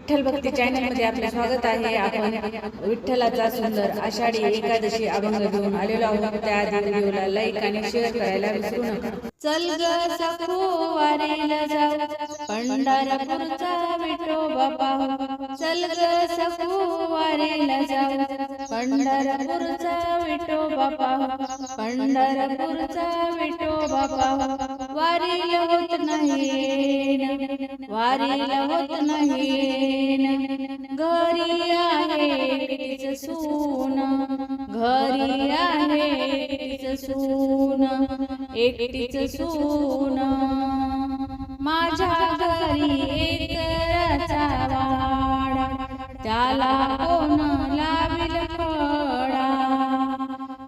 विठ्ठल भक्ती चॅनलमध्ये आपले स्वागत आहे. आपण विठ्ठलाचा सुंदर आषाढी एकादशी अभंग घेऊन आलेलो आहोत. त्याआधी व्हिडिओला लाईक आणि शेअर करायला विसरू नका. चल ग सखो वारीला जाऊ. पंढरपूरचा विठोबा पाहू चल ग सखो वारीला जाऊ. पंढरपूरचा विठोबा पाहू पंढरपूरचा विठोबा पाहू वारीला होत नाही न, वारीला होत नाही घरी आहे सून घरी आहे सून एकटीचं सून. माझ्या घरी एक वाडा त्याला कोण लाविल फळा.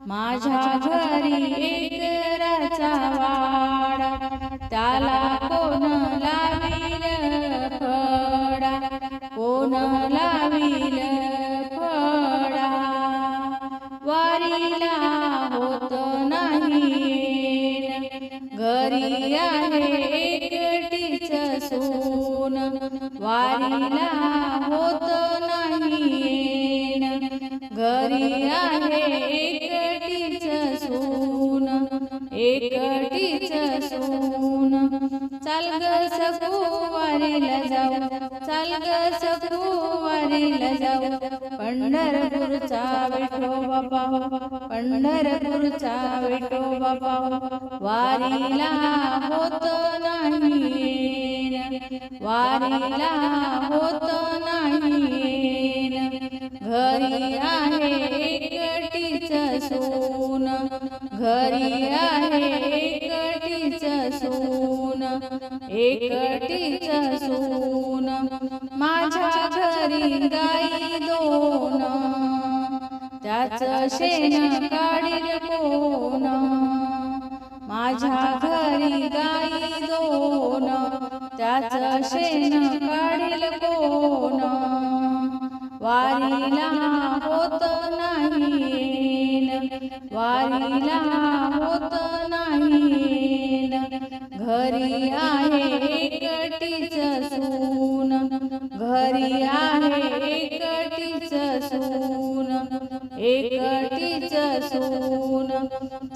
माझ्या घरी एक मला होत नाही. घरी आहे एकटीच सून. वारीला होत नाही. घरी आहे एकटीच सून. एक चाल ग सखू वारीला जाऊ चाल ग सखू वारीला जाऊ. पंढरपूरचा विठो बाबा पंढरपूरचा विठो बाबा वारीला होत नाही वारीला होत नाही घरी आहे एकटीच सून घरी आहे एकटीच सून माझ्या घरी गाई दोन. त्याच शेण काढील कोण? माझ्या घरी गाई दोन. त्याच शेण काढील कोण? वारीला होत नाही. वारीला होत घरी आहे कटीच सून घरी आहे कटीच सून एकटीच सून.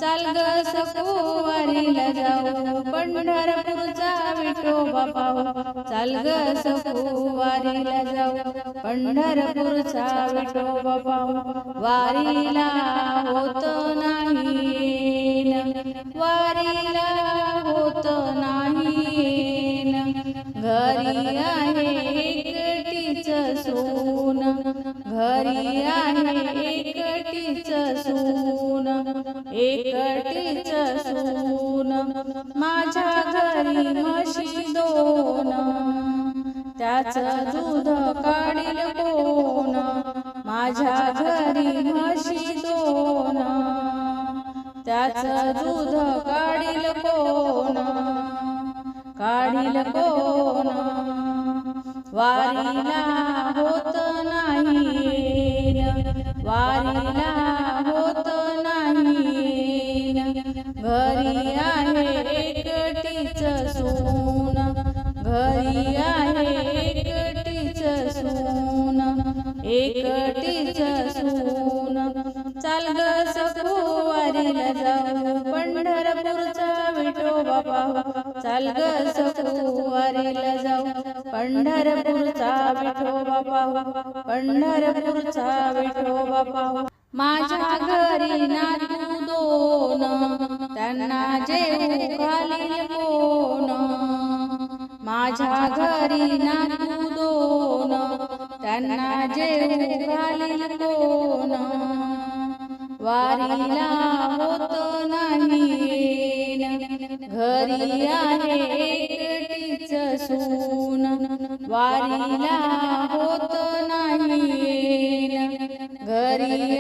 चाल ग सखो वारीला जाऊ पंढरपूरचा विठोबा पाहू चाल ग सखो जाऊ पंढरपूरचा विठोबा पाहू वारीला होत नाही वारीला होत नाही घरी आहे एकटीच सून. घरी आहे एकटीच सून. एकटीच सून. माझ्या घरी म्हशी दोन. त्याच दूध काढील कोण? माझ्या घरी म्हशी दोन. त्याच दूध काढील कोण? काढील कोण? वारीला होत नाही वारीला होत नाही घरी आहे एकटीच सून. घरी आहे एकटीच सून. एकटीच विठोबा पाहू चाल ग सखो जाऊ. पंढरपूरचा विठोबा पाहू हो. पंढरपूरचा विठोबा पाहू हो. माझ्या घरी नातू दोन. त्यांना जेऊ घालील कोण? माझ्या घरी नातू दोन. त्यांना जेऊ घालील कोण? वारीला एकटीच सून वारीला होत नाही. घरी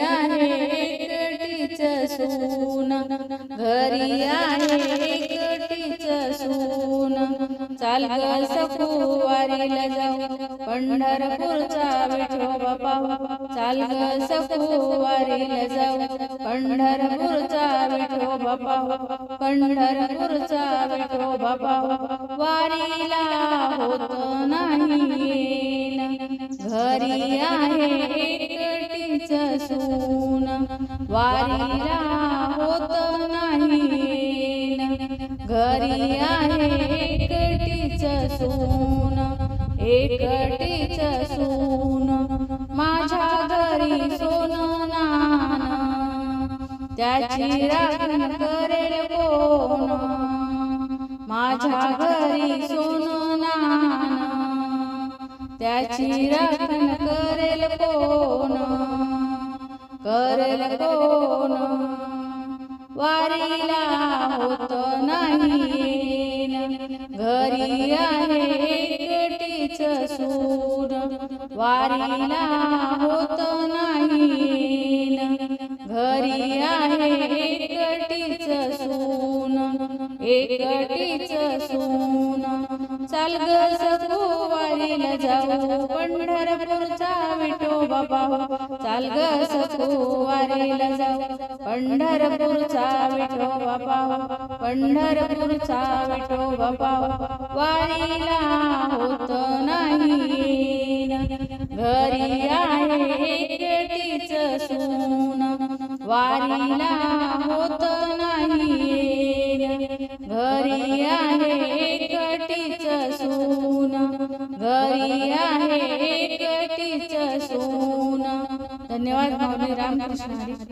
पंढरपूरचा विठोबा पाहू. चाल ग सखू वारीला जाऊ. पंढरपूरचा विठोबा पाहू. पंढरपूरचा विठोबा पाहू. वारीला होत नाही. घरी आहे एकटीच सून. वारीला होत नाही. घरी आहे एकटीच सून. एकटीच सून माझ्या घरी सोन नान त्याची राखण करेल कोण? माझ्या घरी सोन नान त्याची राखण करेल कोण? करेल कोण? वारीला होत नाही. घरी आहे सूर वारीला होत नाही घरी आहे एकटीच सून एकटीच सून. चाल ग सखू वारीला जाऊ पंढरपूरचा विठो बाबा चाल ग सखू वारीला जाऊ पंढरपूरचा विठोबा पाहू पंढरपूरचा विठोबा पाहू वारीला होत नाही. घरी आहे केटीच सून. वारीला होत नाही. घरी आहे कटीच सून. घरी आहे कटीच सून. धन्यवाद माऊली रामकृष्ण